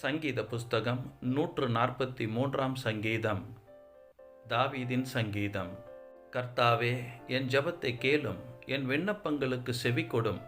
சங்கீத புஸ்தகம் நூற்று நாற்பத்தி மூன்றாம் சங்கீதம். தாவீதின் சங்கீதம். கர்த்தாவே என் ஜெபத்தை கேளும் என் விண்ணப்பங்களுக்கு செவி கொடும்.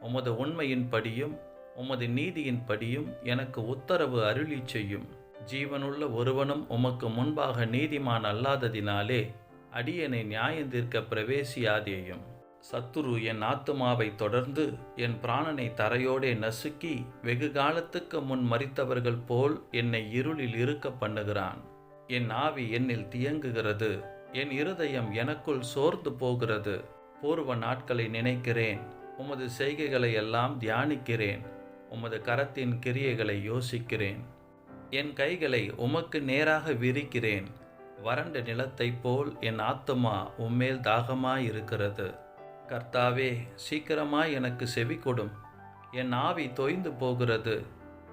உமது உண்மையின்படியும் உமது நீதியின்படியும் எனக்கு உத்தரவு அருளிச் செய்யும். ஜீவனுள்ள ஒருவனும் உமக்கு முன்பாக நீதிமான் அல்லாததினாலே அடியனை நியாயந்தீர்க்க பிரவேசியாதேயும். சத்துரு என் ஆத்துமாவை தொடர்ந்து என் பிராணனை தரையோடே நசுக்கி வெகு காலத்துக்கு முன் மறித்தவர்கள் போல் என்னை இருளில் இருக்க பண்ணுகிறான். என் ஆவி என்னில் தியங்குகிறது. என் இருதயம் எனக்குள் சோர்ந்து போகிறது. பூர்வ நாட்களை நினைக்கிறேன். உமது செய்கைகளை எல்லாம் தியானிக்கிறேன். உமது கரத்தின் கிரியைகளை யோசிக்கிறேன். என் கைகளை உமக்கு நேராக விரிக்கிறேன். வறண்ட நிலத்தைப் போல் என் ஆத்துமா உம்மேல் தாகமாயிருக்கிறது. கர்த்தாவே சீக்கிரமாய் எனக்கு செவி கொடும். என் ஆவி தொய்ந்து போகிறது.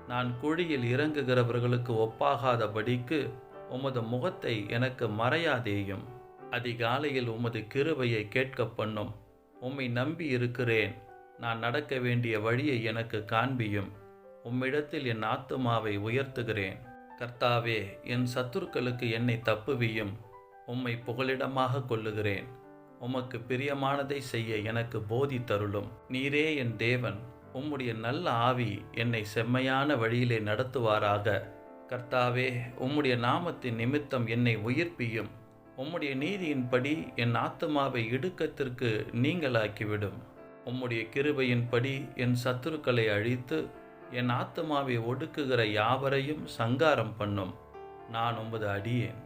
நான் குழியில் இறங்குகிறவர்களுக்கு ஒப்பாகாதபடிக்கு உமது முகத்தை எனக்கு மறையாதேயும். அதிகாலையில் உமது கிருபையை கேட்க பண்ணும். உம்மை நம்பி இருக்கிறேன். நான் நடக்க வேண்டிய வழியை எனக்கு காண்பியும். உம்மிடத்தில் என் ஆத்துமாவை உயர்த்துகிறேன். கர்த்தாவே என் சத்துருக்களுக்கு என்னை தப்புவியும். உம்மை புகலிடமாக கொள்ளுகிறேன் உமக்கு பிரியமானதை செய்ய எனக்கு போதி தருளும். நீரே என் தேவன் உம்முடைய நல்ல ஆவி என்னை செம்மையான வழியிலே நடத்துவாராக. கர்த்தாவே உம்முடைய நாமத்தின் நிமித்தம் என்னை உயிர்ப்பியும். உம்முடைய நீதியின்படி என் ஆத்துமாவை இடுக்கத்திற்கு நீங்களாக்கிவிடும். உம்முடைய கிருபையின்படி என் சத்துருக்களை அழித்து என் ஆத்துமாவை ஒடுக்குகிற யாவரையும் சங்காரம் பண்ணும். நான் உமது அடியேன்.